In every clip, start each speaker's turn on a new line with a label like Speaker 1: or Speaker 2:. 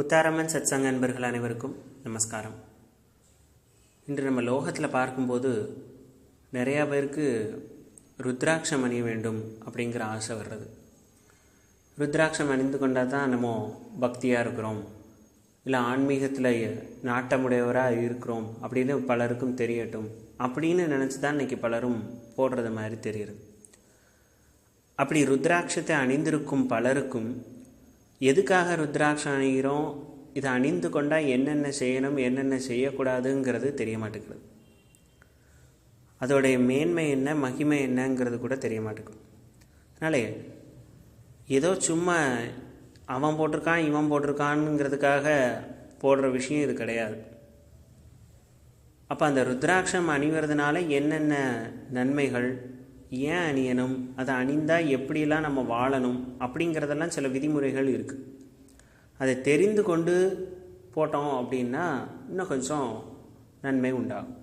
Speaker 1: முத்தாரம்மன் சத்சங்க அன்பர்கள் அனைவருக்கும் நமஸ்காரம். இன்று நம்ம லோகத்தில் பார்க்கும்போது நிறையா பேருக்கு ருத்ராட்சம் அணிய வேண்டும் அப்படிங்கிற ஆசை வர்றது. ருத்ராட்சம் அணிந்து கொண்டால் தான் நம்ம பக்தியாக இருக்கிறோம். இல்லை ஆன்மீகத்தில் நாட்டமுடையவராக இருக்கிறோம் அப்படின்னு பலருக்கும் தெரியட்டும் அப்படின்னு நினச்சி தான் இன்றைக்கி பலரும் போடுறது மாதிரி தெரியுது. அப்படி ருத்ராட்சத்தை அணிந்திருக்கும் பலருக்கும் எதுக்காக ருத்ராட்சம் அணிகிறோம்? இதை அணிந்து கொண்டால் என்னென்ன செய்யணும் என்னென்ன செய்யக்கூடாதுங்கிறது தெரிய மாட்டேங்குது. அதோடைய மேன்மை என்ன மகிமை என்னங்கிறது கூட தெரிய மாட்டேங்குது. அதனால ஏதோ சும்மா அவன் போட்டிருக்கான் இவன் போட்டிருக்கான்ங்கிறதுக்காக போடுற விஷயம் இது கிடையாது. அப்போ அந்த ருத்ராட்சம் அணிவறதுனால என்னென்ன நன்மைகள் ஏன் அணியணும்? அதை அணிந்தால் எப்படிலாம் நம்ம வாழணும்? அப்படிங்கிறதெல்லாம் சில விதிமுறைகள் இருக்குது அதை தெரிந்து கொண்டு போட்டோம் அப்படின்னா இன்னும் கொஞ்சம் நன்மை உண்டாகும்.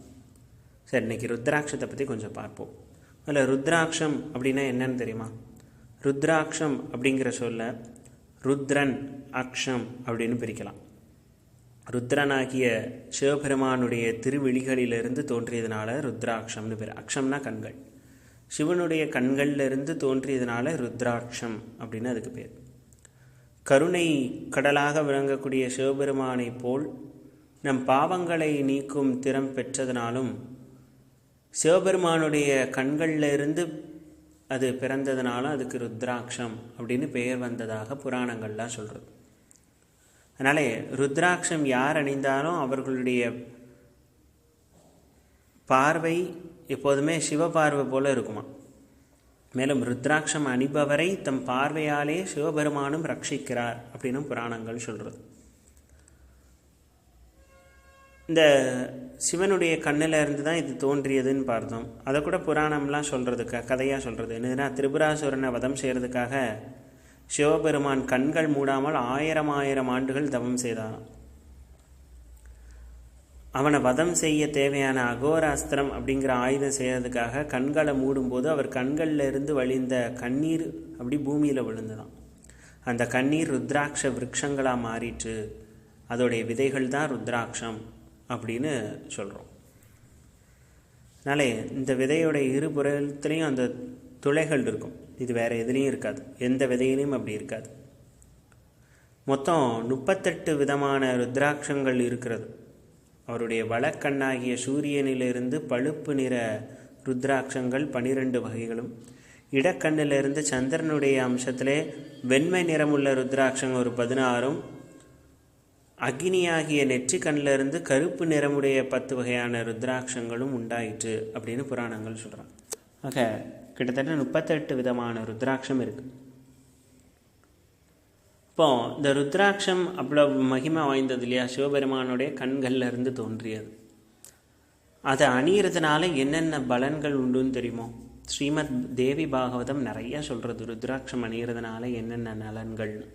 Speaker 1: சரி இன்னைக்கு ருத்ராட்சத்தை பற்றி கொஞ்சம் பார்ப்போம். அதில் ருத்ராட்சம் அப்படின்னா என்னன்னு தெரியுமா? ருத்ராட்சம் அப்படிங்கிற சொல்ல ருத்ரன் அக்ஷம் அப்படின்னு பிரிக்கலாம். ருத்ரனாகிய சிவபெருமானுடைய திருவிழிகளிலிருந்து தோன்றியதுனால ருத்ராட்சம்னு பேர். அக்ஷம்னா கண்கள். சிவனுடைய கண்களிலிருந்து தோன்றியதுனால ருத்ராட்சம் அப்படின்னு அதுக்கு பேர். கருணை கடலாக விளங்கக்கூடிய சிவபெருமானை போல் நம் பாவங்களை நீக்கும் திறம் பெற்றதனாலும் சிவபெருமானுடைய கண்களில் இருந்து அது பிறந்ததுனாலும் அதுக்கு ருத்ராட்சம் அப்படின்னு பெயர் வந்ததாக புராணங்கள்லாம் சொல்கிறது அதனாலே ருத்ராட்சம் யார் அணிந்தாலும் அவர்களுடைய பார்வை எப்போதுமே சிவபார்வை போல இருக்குமா? மேலும் ருத்ராட்சம் அணிபவரை தம் பார்வையாலே சிவபெருமானும் ரட்சிக்கிறார் அப்படின்னு புராணங்கள் சொல்கிறது இந்த சிவனுடைய கண்ணில் இருந்து தான் இது தோன்றியதுன்னு பார்த்தோம். அதை கூட புராணம்லாம் சொல்கிறதுக்கு கதையாக சொல்கிறது என்னதுன்னா திரிபுராசுரனை வதம் செய்கிறதுக்காக சிவபெருமான் கண்கள் மூடாமல் ஆயிரம் ஆயிரம் ஆண்டுகள் தவம் செய்தாராம். அவனை வதம் செய்ய தேவையான அகோராஸ்திரம் அப்படிங்கிற ஆயுதம் செய்யறதுக்காக கண்களை மூடும்போது அவர் கண்களில் இருந்து வழிந்த கண்ணீர் அப்படி பூமியில் விழுந்துதான் அந்த கண்ணீர் ருத்ராட்ச விரக்ஷங்களாக மாறிட்டு அதோடைய விதைகள் தான் ருத்ராட்சம் அப்படின்னு சொல்கிறோம் அதனாலே இந்த விதையோட இருபுறத்துலேயும் அந்த துளைகள் இருக்கும். இது வேறு எதுலேயும் இருக்காது. எந்த விதையிலையும் அப்படி இருக்காது. மொத்தம் முப்பத்தெட்டு விதமான ருத்ராட்சங்கள் இருக்கிறது. அவருடைய வழக்கண்ணாகிய சூரியனிலிருந்து பழுப்பு நிற ருத்ராட்சங்கள் பனிரெண்டு வகைகளும் இடக்கண்ணிலிருந்து சந்திரனுடைய அம்சத்திலே வெண்மை நிறமுள்ள ருத்ராட்சங்கள் ஒரு பதினாறும் அக்னியாகிய நெற்றி கண்ணிலிருந்து கருப்பு நிறமுடைய பத்து வகையான ருத்ராட்சங்களும் உண்டாயிற்று அப்படின்னு புராணங்கள் சொல்கிறான் ஆக கிட்டத்தட்ட முப்பத்தெட்டு விதமான ருத்ராட்சம் இருக்குது இப்போ இந்த ருத்ராட்சம் அவ்வளோ மகிமை வாய்ந்தது இல்லையா? சிவபெருமானுடைய கண்கள்ல இருந்து தோன்றியது. அதை அணியறதுனால என்னென்ன பலன்கள் உண்டுன்னு தெரியுமோ? ஸ்ரீமத் தேவி பாகவதம் நிறைய சொல்கிறது ருத்ராட்சம் அணியறதுனால என்னென்ன நலன்கள்னு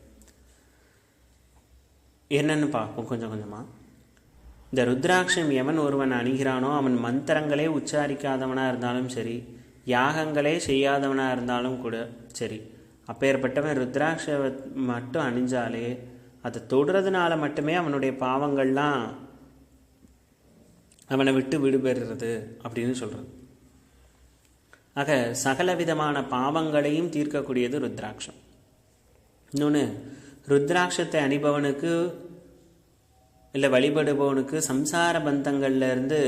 Speaker 1: என்னென்னு பார்ப்போம் கொஞ்சம் கொஞ்சமாக இந்த ருத்ராட்சம் எவன் ஒருவன் அணிகிறானோ அவன் மந்திரங்களே உச்சாரிக்காதவனாக இருந்தாலும் சரி யாகங்களே செய்யாதவனாக இருந்தாலும் கூட சரி அப்பேற்பட்டவன் ருத்ராட்ச மட்டும் அணிஞ்சாலே அதை தொடுறதுனால மட்டுமே அவனுடைய பாவங்கள்லாம் அவனை விட்டு விடுபெறுறது அப்படின்னு சொல்கிறது ஆக சகல விதமான பாவங்களையும் தீர்க்கக்கூடியது ருத்ராட்சம். இன்னொன்று ருத்ராட்சத்தை அணிபவனுக்கு இல்லை வழிபடுபவனுக்கு சம்சார பந்தங்கள்லேருந்து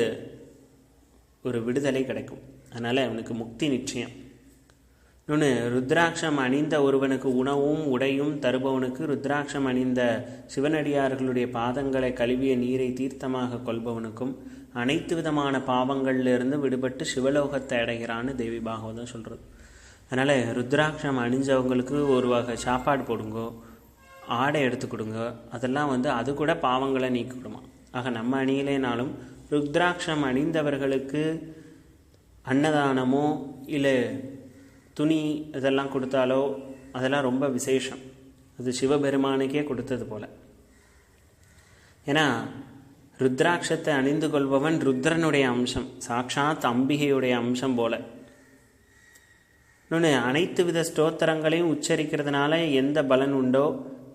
Speaker 1: ஒரு விடுதலை கிடைக்கும். அதனால் அவனுக்கு முக்தி நிச்சயம். இன்னொன்று ருத்ராட்சம் அணிந்த ஒருவனுக்கு உணவும் உடையும் தருபவனுக்கு ருத்ராட்சம் அணிந்த சிவனடியார்களுடைய பாதங்களை கழுவிய நீரை தீர்த்தமாக கொள்பவனுக்கும் அனைத்து விதமான பாவங்கள்லேருந்து விடுபட்டு சிவலோகத்தை அடைகிறான்னு தேவி பாகவதம் சொல்கிறது அதனால் ருத்ராட்சம் அணிஞ்சவங்களுக்கு ஒரு வகை சாப்பாடு போடுங்கோ ஆடை எடுத்து கொடுங்க அதெல்லாம் வந்து அது கூட பாவங்களை நீக்கிவிடுமா. ஆக நம்ம அணியிலேனாலும் ருத்ராட்சம் அணிந்தவர்களுக்கு அன்னதானமோ இல்லை துணி இதெல்லாம் கொடுத்தாலோ அதெல்லாம் ரொம்ப விசேஷம். அது சிவபெருமானுக்கே கொடுத்தது போல. ஏன்னா ருத்ராட்சத்தை அணிந்து கொள்பவன் ருத்ரனுடைய அம்சம் சாட்சாத் அம்பிகையுடைய அம்சம் போல. இன்னொன்று அனைத்து வித ஸ்தோத்திரங்களையும் உச்சரிக்கிறதுனால எந்த பலன் உண்டோ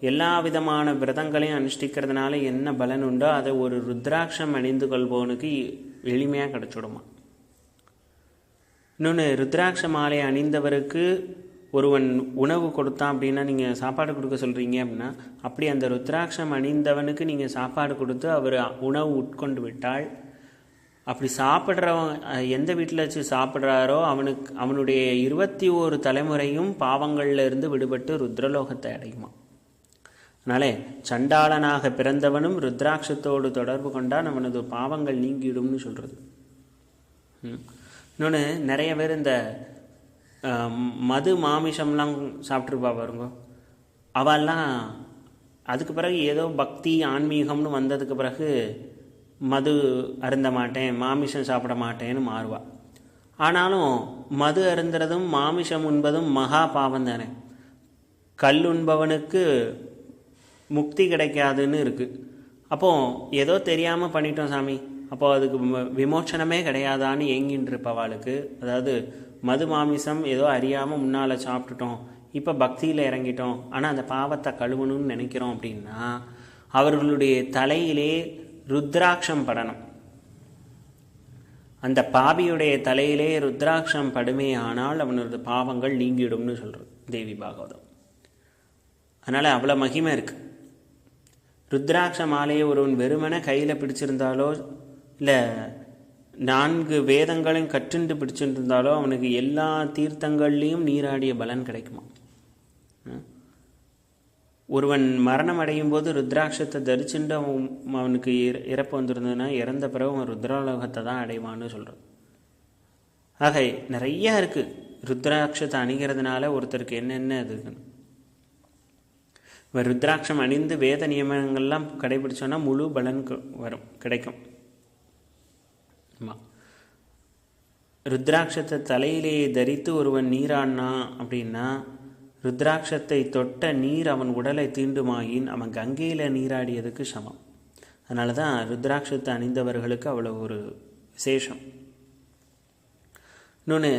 Speaker 1: எல்லா விதமான விரதங்களையும் அனுஷ்டிக்கிறதுனால என்ன பலன் உண்டோ அதை ஒரு ருத்ராட்சம் அணிந்து கொள்பவனுக்கு எளிமையாக கிடச்சிடுமா. இன்னொன்று ருத்ராட்ச மாலை அணிந்தவருக்கு ஒருவன் உணவு கொடுத்தான் அப்படின்னா நீங்கள் சாப்பாடு கொடுக்க சொல்கிறீங்க அப்படின்னா அப்படி அந்த ருத்ராட்சம் அணிந்தவனுக்கு நீங்கள் சாப்பாடு கொடுத்து அவர் உணவு உட்கொண்டு விட்டால் அப்படி சாப்பிட்றவன் எந்த வீட்டில் வச்சு சாப்பிட்றாரோ அவனுக்கு அவனுடைய இருபத்தி ஓரு தலைமுறையும் பாவங்களில் இருந்து விடுபட்டு ருத்ரலோகத்தை அடையுமா அதனாலே சண்டாளனாக பிறந்தவனும் ருத்ராட்சத்தோடு தொடர்பு கொண்டால் அவனது பாவங்கள் நீங்கிடும்னு சொல்கிறது இன்னொன்று நிறைய பேர் இந்த மது மாமிசம்லாம் சாப்பிட்ருப்பா பாருங்க. அவெல்லாம் அதுக்கு பிறகு ஏதோ பக்தி ஆன்மீகம்னு வந்ததுக்கு பிறகு மது அருந்த மாட்டேன் மாமிசம் சாப்பிட மாட்டேன்னு மாறுவா. ஆனாலும் மது அருந்துறதும் மாமிசம் உண்பதும் மகா பாவம் தானே. கல் உண்பவனுக்கு முக்தி கிடைக்காதுன்னு இருக்குது அப்போது ஏதோ தெரியாமல் பண்ணிட்டோம் சாமி. அப்போ அதுக்கு விமோச்சனமே கிடையாதான்னு ஏங்கின்னு இருப்பவாளுக்கு அதாவது மது மாமிசம் ஏதோ அறியாமல் முன்னால் சாப்பிட்டுட்டோம் இப்போ பக்தியில் இறங்கிட்டோம் ஆனால் அந்த பாவத்தை கழுவணும்னு நினைக்கிறோம் அப்படின்னா அவர்களுடைய தலையிலே ருத்ராட்சம் படணும். அந்த பாபியுடைய தலையிலே ருத்ராட்சம் படுமே ஆனால் அவனது பாவங்கள் நீங்கிடும்னு சொல்கிறது தேவி பாகவதம். அதனால் அவ்வளோ மகிமை இருக்குது ருத்ராட்ச மாலையை ஒருவன் வெறுமனை கையில் பிடிச்சிருந்தாலோ இல்லை நான்கு வேதங்களையும் கற்றுண்டு பிடிச்சிருந்தாலோ அவனுக்கு எல்லா தீர்த்தங்கள்லேயும் நீராடிய பலன் கிடைக்குமா? ஒருவன் மரணம் அடையும் போது ருத்ராட்சத்தை தரிச்சுட்டு அவன் அவனுக்கு இறப்பு வந்திருந்ததுன்னா இறந்த பிறகு அவன் ருத்ராலோகத்தை தான் அடைவான்னு சொல்கிறான் ஆக நிறைய இருக்குது ருத்ராட்சத்தை அணிகிறதுனால ஒருத்தருக்கு என்னென்ன இது இருக்குன்னு இப்போ ருத்ராட்சம் அணிந்து வேத நியமனங்கள்லாம் கடைபிடிச்சோன்னா முழு பலன் வரும் கிடைக்கும். ஆமாம் ருத்ராட்சத்தை தலையிலேயே தரித்து ஒருவன் நீராடினா அப்படின்னா ருத்ராட்சத்தை தொட்ட நீர் அவன் உடலை தீண்டுமாயின் அவன் கங்கையில் நீராடியதுக்கு சமம். அதனால தான் ருத்ராட்சத்தை அணிந்தவர்களுக்கு அவ்வளோ ஒரு விசேஷம். இன்னொன்று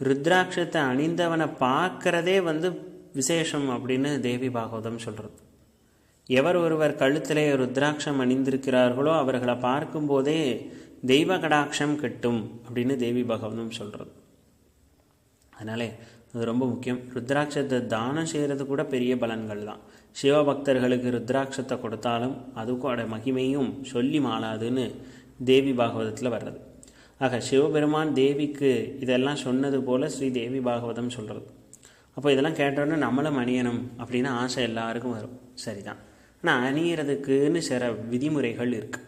Speaker 1: ருத்ராட்சத்தை அணிந்தவனை பார்க்கறதே வந்து விசேஷம் அப்படின்னு தேவி பாகவதம் சொல்கிறது எவர் ஒருவர் கழுத்திலே ருத்ராட்சம் அணிந்திருக்கிறார்களோ அவர்களை பார்க்கும்போதே தெய்வ கடாட்சம் கிட்டும் அப்படின்னு தேவி பகவதம் சொல்கிறது அதனாலே அது ரொம்ப முக்கியம். ருத்ராட்சத்தை தானம் செய்கிறது கூட பெரிய பலன்கள் தான். சிவபக்தர்களுக்கு ருத்ராட்சத்தை கொடுத்தாலும் அதுக்கோட மகிமையும் சொல்லி மாளாதுன்னு தேவி பாகவதத்தில் வர்றது. ஆக சிவபெருமான் தேவிக்கு இதெல்லாம் சொன்னது போல் ஸ்ரீ தேவி பாகவதம் சொல்கிறது அப்போ இதெல்லாம் கேட்டோன்னே நம்மளும் அணியணும் அப்படின்னு ஆசை எல்லாருக்கும் வரும். சரிதான். ஆனால் அணியறதுக்குன்னு சில விதிமுறைகள் இருக்குது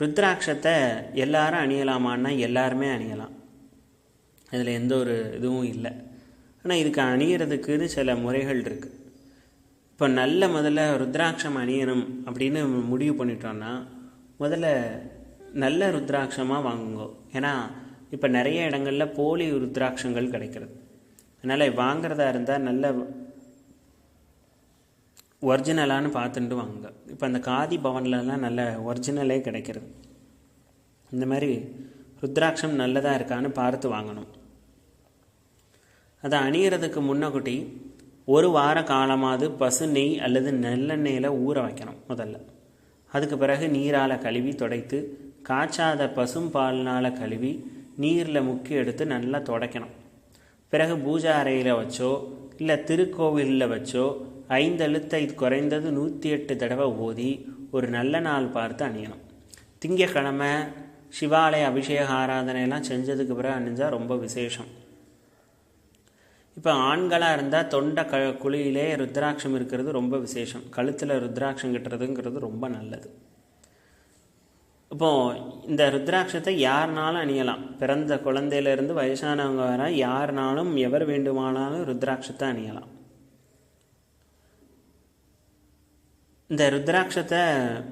Speaker 1: ருத்ராட்சத்தை எல்லாரும் அணியலாமான்னா எல்லாருமே அணியலாம். அதில் எந்த ஒரு இதுவும் இல்லை. ஆனால் இதுக்கு அணியறதுக்குன்னு சில முறைகள் இருக்குது இப்போ நல்ல முதல்ல ருத்ராட்சம் அணியணும் அப்படின்னு முடிவு பண்ணிட்டோன்னா முதல்ல நல்ல ருத்ராட்சமாக வாங்குங்கோ. ஏன்னா இப்போ நிறைய இடங்களில் போலி ருத்ராட்சங்கள் கிடைக்கிறது. அதனால் வாங்குறதா இருந்தால் நல்ல ஒரிஜினலான்னு பார்த்துட்டு வாங்க. இப்போ அந்த காதி பவன்லலாம் நல்ல ஒரிஜினலே கிடைக்கிறது. இந்த மாதிரி ருத்ராட்சம் நல்லதாக இருக்கான்னு பார்த்து வாங்கணும். அதை அணியறதுக்கு முன்னகுட்டி ஒரு வார காலமாவது பசு நெய் அல்லது நல்லெண்ணெயில் ஊற வைக்கணும் முதல்ல. அதுக்கு பிறகு நீரால் கழுவி துடைத்து காய்ச்சாத பசும் பால்னால் கழுவி நீரில் முக்கி எடுத்து நல்லா துடைக்கணும். பிறகு பூஜா அறையில் வச்சோ இல்லை திருக்கோவிலில் வச்சோ ஐந்தெழுத்தை குறைந்தது நூற்றி எட்டு தடவை ஓதி ஒரு நல்ல நாள் பார்த்து அணியணும். திங்கக்கிழமை சிவாலய அபிஷேக ஆராதனையெல்லாம் செஞ்சதுக்கு பிறகு அணிஞ்சால் ரொம்ப விசேஷம். இப்போ ஆண்களாக இருந்தால் தொண்டை க குழியிலே ருத்ராட்சம் இருக்கிறது ரொம்ப விசேஷம். கழுத்தில் ருத்ராட்சம் கட்டுறதுங்கிறது ரொம்ப நல்லது. இப்போது இந்த ருத்ராட்சத்தை யாருனாலும் அணியலாம். பிறந்த குழந்தையிலேருந்து வயசானவங்க வர யாருனாலும் எவர் வேண்டுமானாலும் ருத்ராட்சத்தை அணியலாம். இந்த ருத்ராட்சத்தை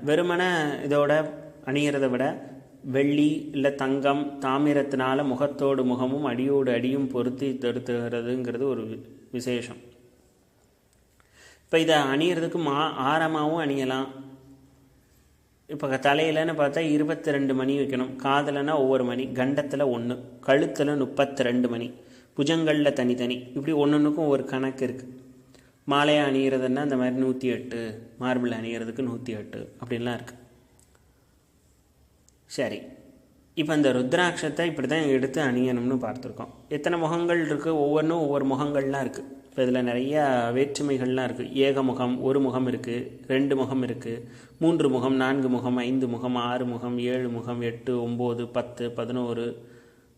Speaker 1: வெறுமனை இதோட அணிகிறத விட வெள்ளி இல்லை தங்கம் தாமிரத்தினால முகத்தோடு முகமும் அடியோடு அடியும் பொருத்தி தடுத்துகிறதுங்கிறது ஒரு வி- விசேஷம். இப்போ இதை அணியறதுக்கு மா ஆரமாகவும் அணியலாம். இப்போ தலையிலன்னு பார்த்தா இருபத்தி ரெண்டு மணி வைக்கணும். காதலன்னா ஒவ்வொரு மணி கண்டத்தில் ஒன்று கழுத்தில் முப்பத்தி ரெண்டு மணி புஜங்களில் தனித்தனி. இப்படி ஒன்று ஒன்றுக்கும் ஒரு கணக்கு இருக்குது மாலையை அணிகிறதுன்னா இந்த மாதிரி நூற்றி எட்டு மார்பிள் அணிகிறதுக்கு நூற்றி எட்டு அப்படின்லாம் இருக்குது சரி. இப்போ இந்த ருத்ராட்சத்தை இப்படி தான் எடுத்து அணியணும்னு பார்த்துருக்கோம். எத்தனை முகங்கள் இருக்குது ஒவ்வொன்றும் ஒவ்வொரு முகங்கள்லாம் இருக்குது இப்போ இதில் நிறையா வேற்றுமைகள்லாம் இருக்குது ஏக முகம் ஒரு முகம் இருக்குது ரெண்டு முகம் இருக்குது மூன்று முகம் நான்கு முகம் ஐந்து முகம் ஆறு முகம் ஏழு முகம் எட்டு ஒம்பது பத்து பதினோரு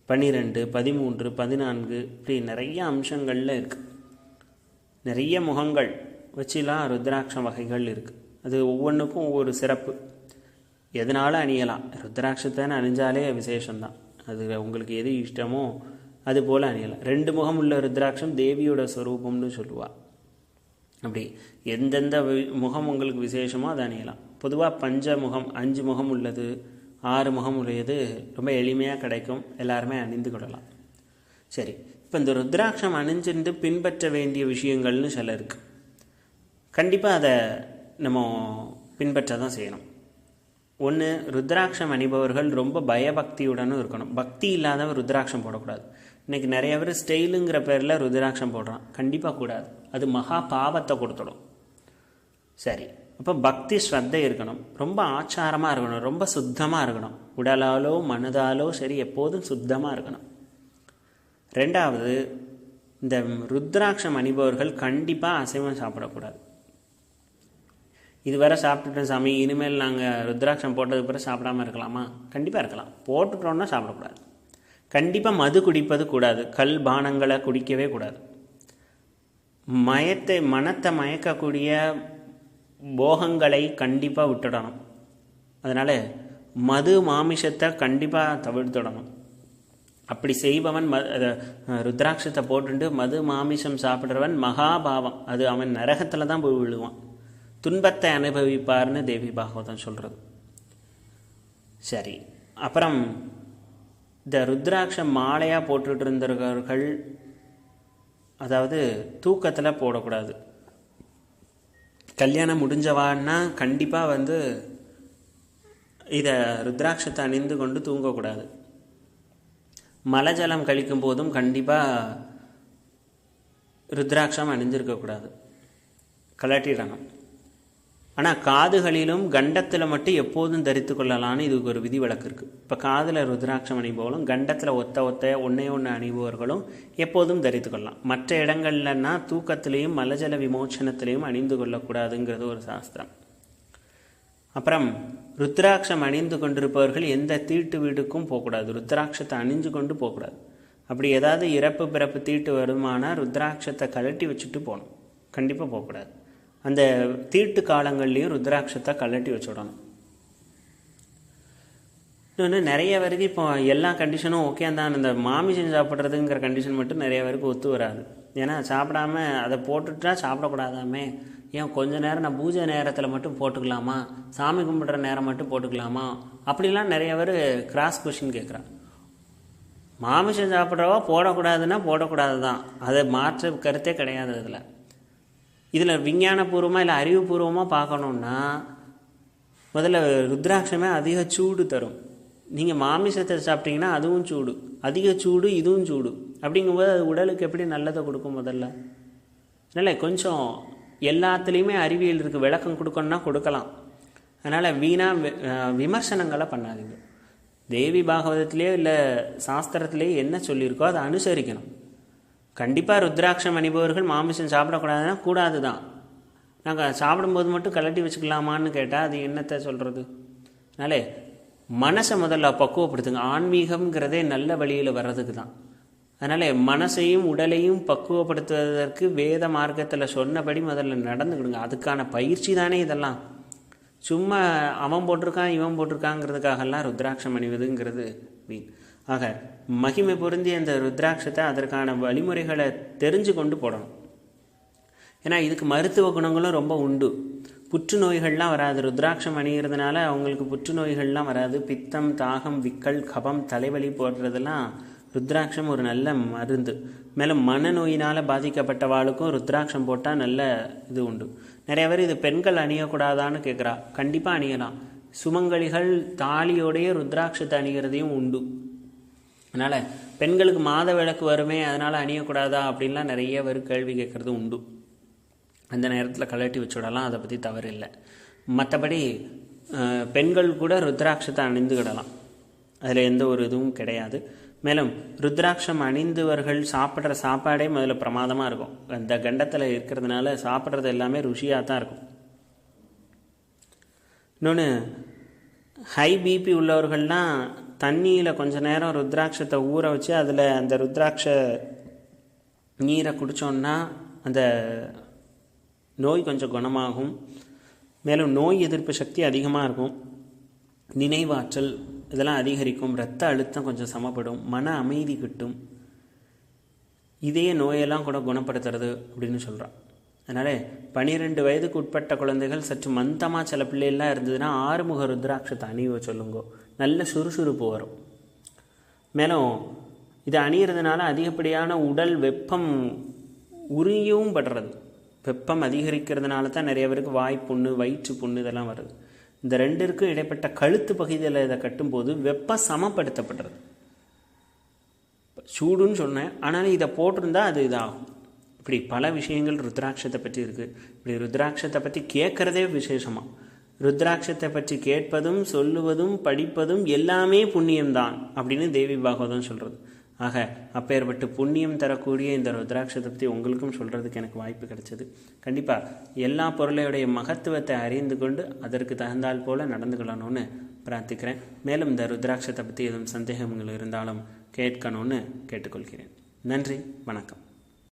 Speaker 1: பன்னிரெண்டு பதிமூன்று பதினான்கு இப்படி நிறைய அம்சங்களில் இருக்குது நிறைய முகங்கள் வச்சுலாம் ருத்ராட்சம் வகைகள் இருக்குது அது ஒவ்வொன்றுக்கும் ஒவ்வொரு சிறப்பு. எதனால அணியலாம்? ருத்ராட்சத்தைன்னு அணிஞ்சாலே விசேஷம்தான். அது உங்களுக்கு எது இஷ்டமோ அது போல் அணியலாம். ரெண்டு முகம் உள்ள ருத்ராட்சம் தேவியோட ஸ்வரூபம்னு சொல்லுவாள் அப்படி எந்தெந்த வி- முகம் உங்களுக்கு விசேஷமோ அதை அணியலாம். பொதுவாக பஞ்ச முகம் அஞ்சு முகம் உள்ளது ஆறு முகம் உடையது ரொம்ப எளிமையாக கிடைக்கும். எல்லாருமே அணிந்து கொள்ளலாம். சரி இப்போ இந்த ருத்ராட்சம் அணிஞ்சிருந்து பின்பற்ற வேண்டிய விஷயங்கள்னு சில இருக்குது கண்டிப்பாக அதை நம்ம பின்பற்ற தான் செய்யணும். ஒன்று ருத்ராட்சம் அணிபவர்கள் ரொம்ப பயபக்தியுடனும் இருக்கணும். பக்தி இல்லாதவன் ருத்ராட்சம் போடக்கூடாது. இன்னைக்கு நிறைய பேர் ஸ்டைலுங்கிற பேரில் ருத்ராட்சம் போடுறான். கண்டிப்பாக கூடாது. அது மகா பாவத்தை கொடுத்துடும். சரி. அப்போ பக்தி ஸ்ரத்தை இருக்கணும். ரொம்ப ஆச்சாரமாக இருக்கணும். ரொம்ப சுத்தமாக இருக்கணும். உடலாலோ மனதாலோ சரி எப்போதும் சுத்தமாக இருக்கணும். ரெண்டாவது இந்த ருத்ராட்சம் அணிபவர்கள் கண்டிப்பாக அசைவம் சாப்பிடக்கூடாது. இதுவரை சாப்பிட்டுட்டோம் சாமி இனிமேல் நாங்கள் ருத்ராட்சம் போட்டதுக்கு பிறகு சாப்பிடாம இருக்கலாமா? கண்டிப்பாக இருக்கலாம். போட்டுட்டோம்னா சாப்பிடக்கூடாது. கண்டிப்பாக மது குடிப்பது கூடாது. கல் பானங்களை குடிக்கவே கூடாது. மயத்தை மனத்தை மயக்கக்கூடிய போகங்களை கண்டிப்பாக விட்டுடணும். அதனால் மது மாமிசத்தை கண்டிப்பாக தவிர்த்துடணும். அப்படி செய்பவன் ம ருத்ராட்சத்தை போட்டுண்டு மது மாமிசம் சாப்பிட்றவன் மகாபாவம். அது அவன் நரகத்தில் தான் போய் விழுவான். துன்பத்தை அனுபவிப்பார்னு தேவி பாகவதம் சொல்கிறது சரி. அப்புறம் இந்த ருத்ராட்சம் மாலையாக போட்டுட்டு இருந்தவர்கள் அதாவது தூக்கத்தில் போடக்கூடாது. கல்யாணம் முடிஞ்சவான்னா கண்டிப்பாக வந்து இதை ருத்ராட்சத்தை அணிந்து கொண்டு தூங்கக்கூடாது. மலஜலம் கழிக்கும் போதும் கண்டிப்பாக ருத்ராட்சம் அணிஞ்சிருக்கக்கூடாது கலட்டிடணும். ஆனால் காதுகளிலும் கண்டத்தில் மட்டும் எப்போதும் தரித்து கொள்ளலாம்னு இதுக்கு ஒரு விதி வழக்கு இருக்குது இப்போ காதில் ருத்ராட்சம் அணிபவர்களும் கண்டத்தில் ஒத்த ஒத்த ஒன்றே ஒன்று அணிபவர்களும் எப்போதும் தரித்து கொள்ளலாம். மற்ற இடங்கள்லன்னா தூக்கத்திலையும் மலஜல விமோச்சனத்திலையும் அணிந்து கொள்ளக்கூடாதுங்கிறது ஒரு சாஸ்திரம். அப்புறம் ருத்ராட்சம் அணிந்து கொண்டிருப்பவர்கள் எந்த தீட்டு வீடுக்கும் போகக்கூடாது. ருத்ராட்சத்தை அணிஞ்சு கொண்டு போகக்கூடாது. அப்படி ஏதாவது இறப்பு பிறப்பு தீட்டு வருமானால் ருத்ராட்சத்தை கழட்டி வச்சுட்டு போகணும். கண்டிப்பாக போகக்கூடாது. அந்த தீட்டு காலங்கள்லேயும் ருத்ராட்சத்தை கழட்டி வச்சுடணும். இன்னொன்று நிறைய பேருக்கு இப்போ எல்லா கண்டிஷனும் ஓகே தான். இந்த மாமிசம் சாப்பிட்றதுங்கிற கண்டிஷன் மட்டும் நிறைய பேருக்கு ஒத்து வராது. ஏன்னா சாப்பிடாம அதை போட்டுட்டா சாப்பிடக்கூடாதாமே? ஏன் கொஞ்ச நேரம் நான் பூஜை நேரத்தில் மட்டும் போட்டுக்கலாமா? சாமி கும்பிட்ற நேரம் மட்டும் போட்டுக்கலாமா? அப்படிலாம் நிறைய பேர் கிராஸ் கொஷின் கேட்குறான் மாமிசம் சாப்பிட்றவா போடக்கூடாதுன்னா போடக்கூடாது தான் அதை மாற்ற கருத்தே கிடையாது அதில். இதில் விஞ்ஞானபூர்வமாக இல்லை அறிவுபூர்வமாக பார்க்கணுன்னா முதல்ல ருத்ராட்சமே அதிக சூடு தரும். நீங்கள் மாமிசத்தை சாப்பிட்டீங்கன்னா அதுவும் சூடு. அதிக சூடு இதுவும் சூடு. அப்படிங்கும்போது அது உடலுக்கு எப்படி நல்லதை கொடுக்கும் முதல்ல? இல்லை கொஞ்சம் எல்லாத்துலேயுமே அறிவியல் இருக்குது விளக்கம் கொடுக்கணும்னா கொடுக்கலாம். அதனால் வீணாக வி- விமர்சனங்களை பண்ணாதீங்க. தேவி பாகவதத்திலே இல்லை சாஸ்திரத்திலே என்ன சொல்லியிருக்கோ அதை அனுசரிக்கணும். கண்டிப்பாக ருத்ராட்சம் அணிபவர்கள் மாமிசம் சாப்பிடக்கூடாதுன்னா கூடாது தான். நாங்கள் சாப்பிடும்போது மட்டும் கலட்டி வச்சுக்கலாமான்னு கேட்டால் அது என்னத்தை சொல்கிறது அதனாலே மனசை முதல்ல பக்குவப்படுத்துங்க. ஆன்மீகம்ங்கிறதே நல்ல வழியில் வர்றதுக்கு தான். அதனால் மனசையும் உடலையும் பக்குவப்படுத்துவதற்கு வேத மார்க்கத்தில் சொன்னபடி முதல்ல நடந்துக்கிடுங்க அதுக்கான பயிற்சி தானே இதெல்லாம். சும்மா அவன் போட்டிருக்கான் இவன் போட்டிருக்காங்கிறதுக்காகலாம் ருத்ராட்சம் அணிவதுங்கிறது மீன் ஆக மகிமை பொருந்திய அந்த ருத்ராட்சத்தை அதற்கான வழிமுறைகளை தெரிஞ்சு கொண்டு போடணும். ஏன்னா இதுக்கு மருத்துவ குணங்களும் ரொம்ப உண்டு. புற்றுநோய்கள்லாம் வராது. ருத்ராட்சம் அணிகிறதுனால அவங்களுக்கு புற்றுநோய்கள்லாம் வராது. பித்தம் தாகம் விக்கல் கபம் தலைவலி போடுறதெல்லாம் ருத்ராட்சம் ஒரு நல்ல மருந்து. மேலும் மனநோயினால் பாதிக்கப்பட்டவாளுக்கும் ருத்ராட்சம் போட்டால் நல்ல இது உண்டு. நிறைய பேர் இது பெண்கள் அணியக்கூடாதான்னு கேட்குறா கண்டிப்பாக அணியலாம். சுமங்கலிகள் தாலியோடைய ருத்ராட்சத்தை அணிகிறதையும் உண்டு. அதனால் பெண்களுக்கு மாத விளக்கு வருமே அதனால் அணியக்கூடாதா அப்படின்லாம் நிறைய பேர் கேள்வி கேட்குறது உண்டு. அந்த நேரத்தில் கழட்டி வச்சுடலாம் அதை பற்றி தவறு இல்லை. மற்றபடி பெண்கள் கூட ருத்ராட்சத்தை அணிந்துக்கிடலாம். அதில் எந்த ஒரு இதுவும் கிடையாது. மேலும் ருத்ராட்சம் அணிந்தவர்கள் சாப்பிட்ற சாப்பாடே முதல்ல பிரமாதமாக இருக்கும். அந்த கண்டத்தில் இருக்கிறதுனால சாப்பிட்றது எல்லாமே ருசியாக தான் இருக்கும். இன்னொன்று ஹை பிபி உள்ளவர்கள்லாம் தண்ணியில் கொஞ்ச நேரம் ருத்ராட்சத்தை ஊற வச்சு அதில் அந்த ருத்ராட்ச நீரை குடித்தோன்னா அந்த நோய் கொஞ்சம் குணமாகும். மேலும் நோய் எதிர்ப்பு சக்தி அதிகமாக இருக்கும். நினைவாற்றல் இதெல்லாம் அதிகரிக்கும் ரத்த அழுத்தம் கொஞ்சம் சமப்படும் மன அமைதி கிட்டும். இதே நோயெல்லாம் கூட குணப்படுத்துறது அப்படின்னு சொல்கிறான் அதனால் பனிரெண்டு வயதுக்கு உட்பட்ட குழந்தைகள் சற்று மந்தமாக சில பிள்ளைகள்லாம் இருந்ததுன்னா ஆறுமுக ருத்ராட்சத்தை அணிவ சொல்லுங்கோ. நல்ல சுறுசுறுப்பு வரும். மேலும் இதை அணியிறதுனால அதிகப்படியான உடல் வெப்பம் உரியவும் படுறது. வெப்பம் அதிகரிக்கிறதுனால தான் நிறைய பேருக்கு வாய் புண்ணு வயிற்று புண்ணு இதெல்லாம் வருது. இந்த ரெண்டிற்கும் இடைப்பட்ட கழுத்து பகுதியில் இதை கட்டும்போது வெப்ப சமப்படுத்தப்படுறது. சூடுன்னு சொன்னேன். ஆனாலும் இதை போட்டிருந்தா அது இதாகும். இப்படி பல விஷயங்கள் ருத்ராட்சத்தை பற்றி இருக்குது இப்படி ருத்ராட்சத்தை பற்றி கேட்குறதே விசேஷமாக ருத்ராட்சத்தை பற்றி கேட்பதும் சொல்லுவதும் படிப்பதும் எல்லாமே புண்ணியம்தான் அப்படின்னு தேவி பாகவதம் சொல்கிறது ஆக அப்பேற்பட்டு புண்ணியம் தரக்கூடிய இந்த ருத்ராட்சத்தை பற்றி உங்களுக்கும் சொல்கிறதுக்கு எனக்கு வாய்ப்பு கிடைச்சது. கண்டிப்பாக எல்லா பொருளையுடைய மகத்துவத்தை அறிந்து கொண்டு அதற்கு தகுந்தால் போல் நடந்துக்கலாம்னு பிரார்த்திக்கிறேன். மேலும் இந்த ருத்ராட்சத்தை பற்றி எதுவும் சந்தேகங்கள் இருந்தாலும் கேட்கணும்னு கேட்டுக்கொள்கிறேன். நன்றி வணக்கம்.